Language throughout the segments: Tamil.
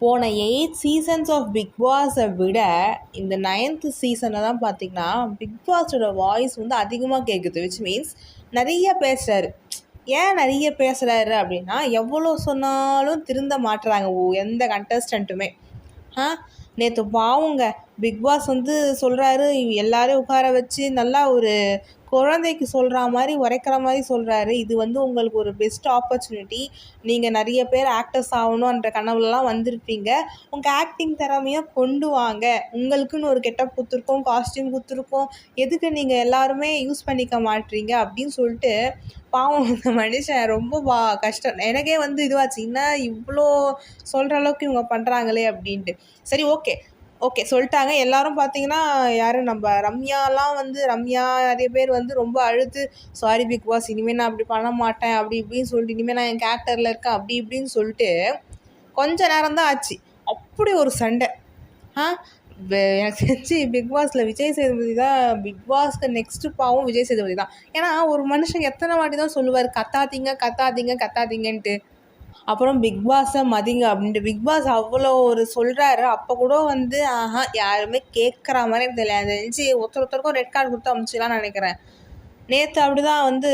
போன எயிட் சீசன்ஸ் ஆஃப் பிக் பாஸை விட இந்த நைன்த்து சீசனில் தான் பார்த்தீங்கன்னா பிக் பாஸோட வாய்ஸ் வந்து அதிகமாக கேட்குது விச் மீன்ஸ் நிறைய பேசுகிறாரு ஏன் நிறைய பேசுகிறாரு அப்படின்னா எவ்வளோ சொன்னாலும் திருந்த மாட்டுறாங்க ஓ எந்த கண்டஸ்டண்ட்டுமே ஆ? நேற்று பாவுங்க பிக் பாஸ் வந்து சொல்கிறாரு எல்லாரையும் உட்கார வச்சு நல்லா ஒரு குழந்தைக்கு சொல்கிற மாதிரி உரைக்கிற மாதிரி சொல்கிறாரு இது வந்து உங்களுக்கு ஒரு பெஸ்ட் ஆப்பர்ச்சுனிட்டி நீங்கள் நிறைய பேர் ஆக்டர்ஸ் ஆகணுன்ற கனவுலலாம் வந்திருப்பீங்க. உங்கள் ஆக்டிங் திறமையாக கொண்டு வாங்க. உங்களுக்குன்னு ஒரு கெட்டப் கொடுத்துருக்கோம் காஸ்டியூம் கொடுத்துருக்கோம். எதுக்கு நீங்கள் எல்லாருமே யூஸ் பண்ணிக்க மாட்டீங்க அப்படின்னு சொல்லிட்டு பாவம் அந்த மனுஷன் ரொம்ப வா கஷ்டம். எனக்கே வந்து இதுவாச்சு. என்ன இவ்வளோ சொல்கிற அளவுக்கு இவங்க பண்ணுறாங்களே அப்படின்ட்டு. சரி ஓகே ஓகே சொல்லிட்டாங்க. எல்லாரும் பார்த்தீங்கன்னா யாரும் நம்ம ரம்யாலாம் வந்து ரம்யா நிறைய பேர் வந்து ரொம்ப அழுத்து சாரி பிக் பாஸ் இனிமேல் நான் அப்படி பண்ண மாட்டேன். அப்படி இப்படின்னு சொல்லிட்டு இனிமேல் நான் என் கேரக்டரில் இருக்கேன். அப்படி இப்படின்னு சொல்லிட்டு கொஞ்ச நேரம் தான் ஆச்சு. அப்படி ஒரு சண்டை. ஆ எனக்கு தெரிஞ்சு பிக் பாஸில் விஜய் சேதுபதி தான் பிக் பாஸ்க்கு நெக்ஸ்ட்டு பாவம் விஜய் சேதுபதி தான். ஏன்னா ஒரு மனுஷன் எத்தனை வாட்டி தான் சொல்லுவார் கத்தாதீங்க கத்தாதீங்க கத்தாதீங்கன்ட்டு. அப்புறம் பிக் பாஸை மதிங்க அப்படின்ட்டு. பிக் பாஸ் அவ்வளோ ஒரு சொல்கிறாரு அப்போ கூட வந்து ஆஹா யாருமே கேட்குற மாதிரி தெரியல. தெரிஞ்சு ஒருத்தர் ஒருத்தருக்கும் ரெட் கார்டு கொடுத்து அமுச்சுலாம்னு நினைக்கிறேன். நேற்று அப்படி தான் வந்து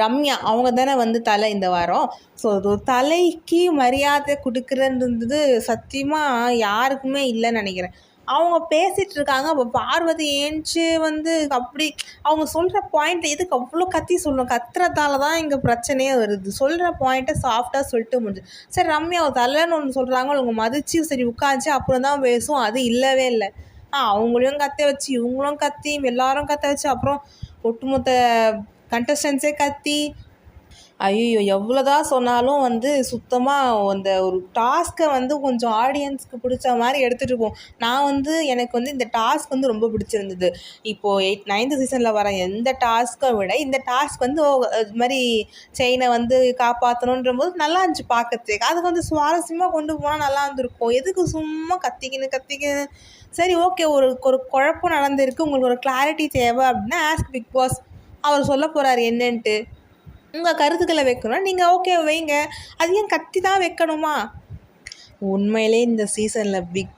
ரம்யா அவங்க தானே வந்து தலை இந்த வாரம். ஸோ தலைக்கு மரியாதை கொடுக்குறன்றது சத்தியமாக யாருக்குமே இல்லைன்னு நினைக்கிறேன். அவங்க பேசிகிட்டு இருக்காங்க அப்போ பார்வதி ஏஞ்சி வந்து அப்படி அவங்க சொல்கிற பாயிண்ட் எதுக்கு அவ்வளோ கத்தி சொல்லணும்? கத்துறதால தான் இங்கே பிரச்சனையே வருது. சொல்கிற பாயிண்ட்டை சாஃப்டாக சொல்லிட்டு முடிஞ்சு. சரி ரம்யா அவள் தலைன்னு ஒன்று சொல்கிறாங்க அவங்க மதிச்சு சரி உட்காந்துச்சு அப்புறம் தான் பேசும் அது இல்லவே இல்லை. ஆ அவங்களையும் கத்த வச்சு இவங்களும் கத்தி எல்லாரும் கத்த வச்சு அப்புறம் ஒட்டுமொத்த கண்டஸ்டன்ஸே கத்தி ஐயோ எவ்வளோ தான் சொன்னாலும் வந்து சுத்தமாக அந்த ஒரு டாஸ்க்கை வந்து கொஞ்சம் ஆடியன்ஸ்க்கு பிடிச்ச மாதிரி எடுத்துகிட்டு போவோம் நான் வந்து எனக்கு வந்து இந்த டாஸ்க் வந்து ரொம்ப பிடிச்சிருந்தது. இப்போது எயிட் நைன்த்து சீசனில் வர எந்த டாஸ்க்கை விட இந்த டாஸ்க் வந்து இது மாதிரி செயினை வந்து காப்பாற்றணுன்ற போது நல்லா இருந்துச்சு பார்க்கறதுக்கு அது வந்து சுவாரஸ்யமாக கொண்டு போனால் நல்லா இருந்திருக்கும். எதுக்கு சும்மா கத்திக்கின்னு கத்திக்கின்னு. சரி ஓகே ஒரு ஒரு குழப்பம் நடந்திருக்கு. உங்களுக்கு ஒரு கிளாரிட்டி தேவை அப்படின்னா ஆஸ்க் பிக் பாஸ் அவர் சொல்ல போகிறார் என்னன்ட்டு. உங்கள் கருத்துக்களை வைக்கணும் நீங்கள் ஓகே வைங்க. அது ஏன் கத்தி தான் வைக்கணுமா? உண்மையிலே இந்த சீசனில் பிக்